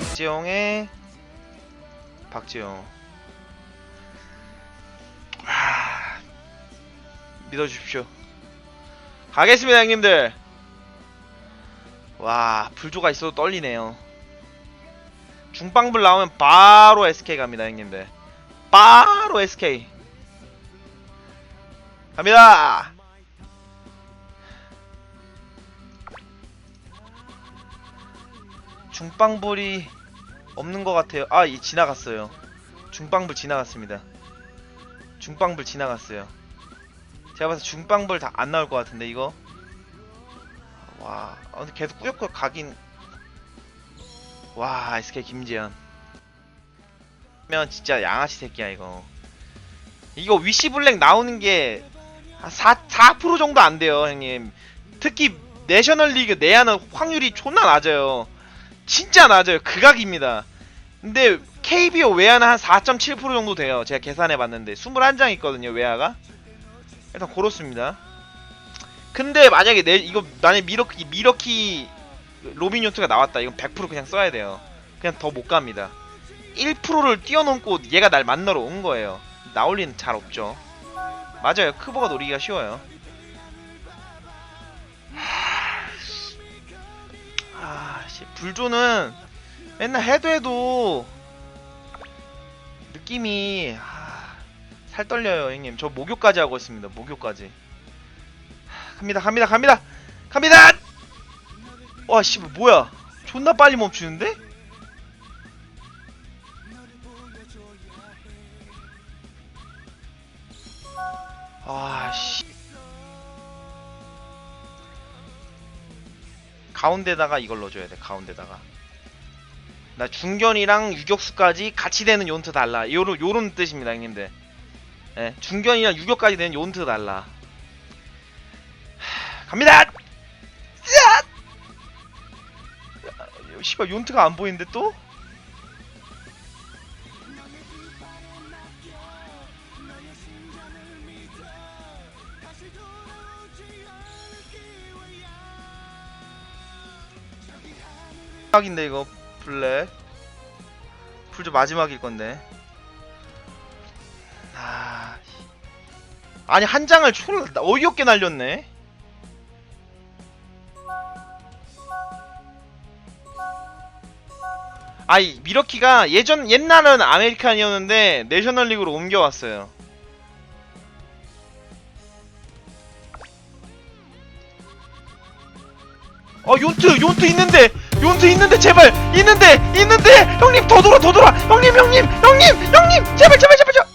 박지영의 박지영 아, 믿어주십시오. 가겠습니다 형님들. 와 불조가 있어도 떨리네요. 중빵불 나오면 바로 SK 갑니다 형님들. 바로 SK 갑니다 중빵불이 없는 것 같아요. 아 이 지나갔어요. 중빵불 지나갔습니다. 중빵불 지나갔어요. 제가 봐서 중빵불 다 안 나올 것 같은데 이거? 와 아, 근데 계속 꾸역꾸역 가긴. 와 SK 김지현. 면 진짜 양아치 새끼야 이거. 이거 위시 블랙 나오는 게 4, 4% 정도 안 돼요 형님. 특히 내셔널리그 내야는 확률이 존나 낮아요 진짜 낮아요. 극악입니다. 근데 KBO 외야는 한 4.7% 정도 돼요. 제가 계산해 봤는데. 21장 있거든요 외야가. 일단 그렇습니다. 근데 만약에 내 이거 만약 미러키 미러키 로빈 요트가 나왔다. 이건 100% 그냥 써야 돼요. 그냥 더 못 갑니다. 1%를 뛰어넘고 얘가 날 만나러 온 거예요. 나올 리는 잘 없죠. 맞아요. 크보가 노리기가 쉬워요 씨 불조는 맨날 해도 해도 느낌이 아, 살 떨려요 형님. 저 목욕까지 하고 있습니다 목욕까지. 하, 갑니다 갑니다 갑니다! 갑니다! 와씨 뭐야? 존나 빨리 멈추는데? 아씨 가운데다가 이걸 넣어줘야 돼 가운데다가. 나 중견이랑 유격수까지 같이 되는 요원트 달라. 요런 요런 뜻입니다 형님들. 예, 중견이랑 유격까지 되는 요원트 달라. 하, 갑니다! 야! 야, 씨발 요원트가 안 보이는데 또? 마지막인데 이거? 블랙 풀조 마지막일 건데. 아 아니 한 장을 초를 어이없게 날렸네. 아이 미러키가 예전 옛날은 아메리칸이었는데 내셔널리그로 옮겨왔어요. 어 요트 요트 있는데 요트 있는데 제발! 있는데! 있는데! 형님 더 돌아 더 돌아! 형님 형님 형님! 형님! 제발 제발 제발 제발!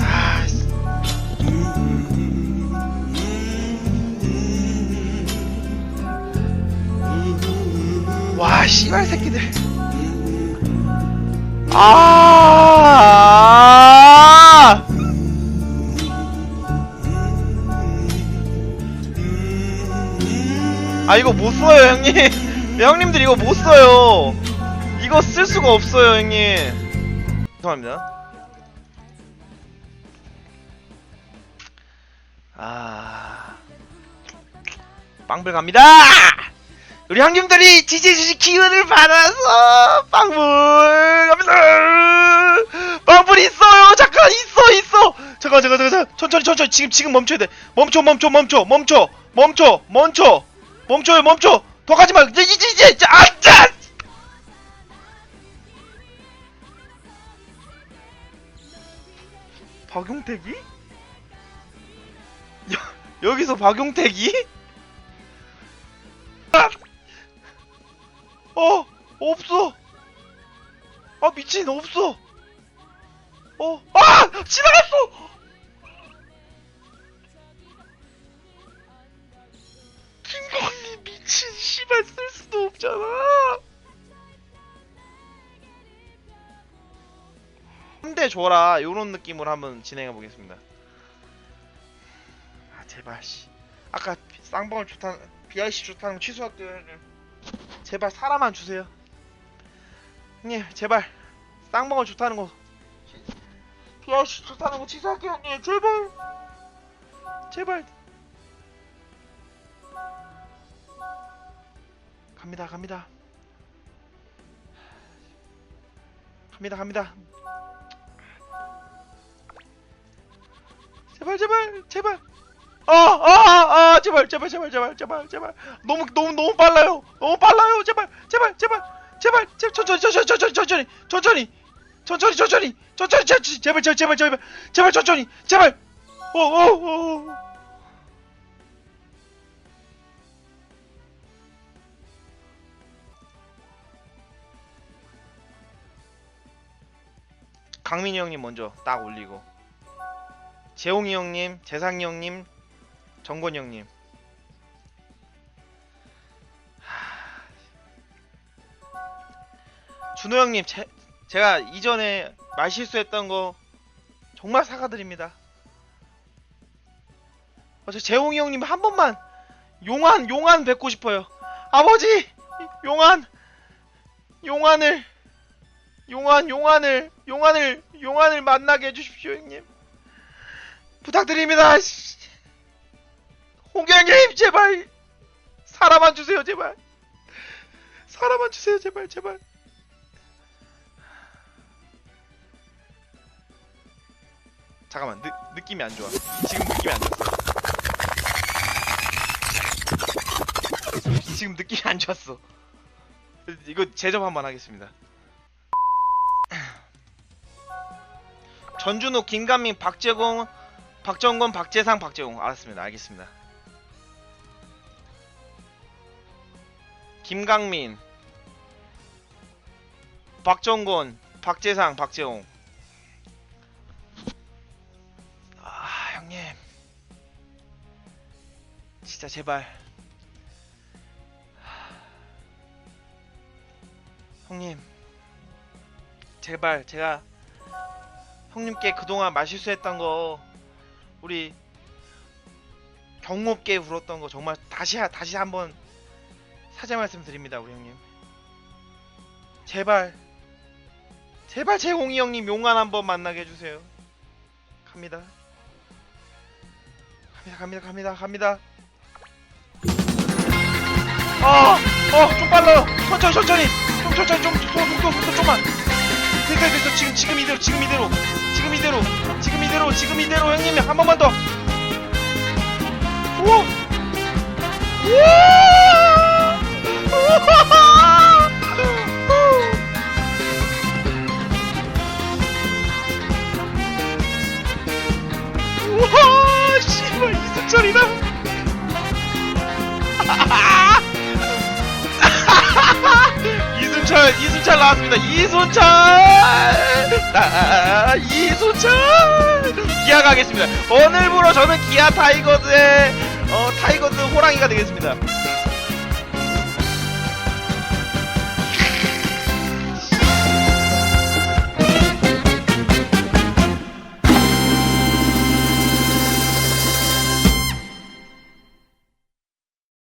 아, 씨. 와 씨발 새끼들. 아 아 이거 못 써요 형님. 형님들 이거 못 써요. 이거 쓸 수가 없어요 형님. 죄송합니다. 아. 빵불 갑니다! 우리 형님들이 지지주시 기운을 받아서 빵불 갑니다! 빵불 있어요! 잠깐 있어 있어! 잠깐 잠깐 잠깐. 천천히 천천히. 지금 지금 멈춰야 돼. 멈춰 멈춰 멈춰 멈춰 멈춰 멈춰 멈춰요 멈춰! 더 가지마 이제 이제 이제 이제 아짜 박용택이? 여, 여기서 박용택이? 아! 어 없어! 아 미친 없어! 어 아! 지나갔어! 김건희 미친 씨발 쓸 수도 없잖아. 3대 줘라 요런 느낌으로 한번 진행해 보겠습니다. 아 제발 씨. 아까 쌍방울 좋다 BIC 좋다는 거 취소할게요. 제발 사람만 주세요. 형님 제발 쌍방울 좋다는 거 BIC 좋다는 거 취소할게요 형님 제발 제발 갑니다 갑니다 갑니다 갑니다 제발 제발 제발 아아 아 제발 제발 제발 제발 제발 제발 너무 너무 너무 빨라요 너무 빨라요 제발 제발 제발 제발 제발 천천히 천천히 천천히 천천히 천천히 천천히 천천히 천천히 제발 제발 제발 제발 제발 천천히 제발 오오오 강민이 형님 먼저 딱 올리고 재홍이 형님, 재상이 형님, 정권이 형님. 하... 준호 형님, 제, 제가 이전에 말 실수했던 거 정말 사과드립니다. 어, 저 재홍이 형님 한 번만 용안, 용안 뵙고 싶어요. 아버지, 용안, 용안을, 용안, 용안을, 용안을, 용안을 만나게 해주십시오, 형님. 부탁드립니다. 씨. 홍경님 제발 사람만 주세요 제발 사람만 주세요 제발 제발 잠깐만 느, 느낌이 안 좋아 지금 느낌이 안 좋았어 지금 느낌이 안 좋았어 이거 제접 한번 하겠습니다 전준호 김간민 박재공 박정건, 박재상, 박재홍. 알았습니다. 알겠습니다. 김강민, 박정건, 박재상, 박재홍. 아, 형님. 진짜 제발. 하... 형님. 제발 제가 형님께 그동안 말실수했던 거 우리 경호업계에 울었던 거 정말 다시 하- 다시 한번 사죄 말씀드립니다 우리 형님 제발 제발 제공이 형님 용안 한번 만나게 해주세요 갑니다 갑니다 갑니다 갑니다 갑니다 어어좀 빨라요 천천히 천천히 좀 천천히 좀 속도 속도 좀만 됐어 됐어 지금 지금 이대로 지금 이대로 지금 이대로 지금 이대로 지금 이대로 형님 한 번만 더 나왔습니다. 이순철! 나 이순철! 기아 가겠습니다. 오늘부로 저는 기아 타이거즈의 어 타이거즈 호랑이가 되겠습니다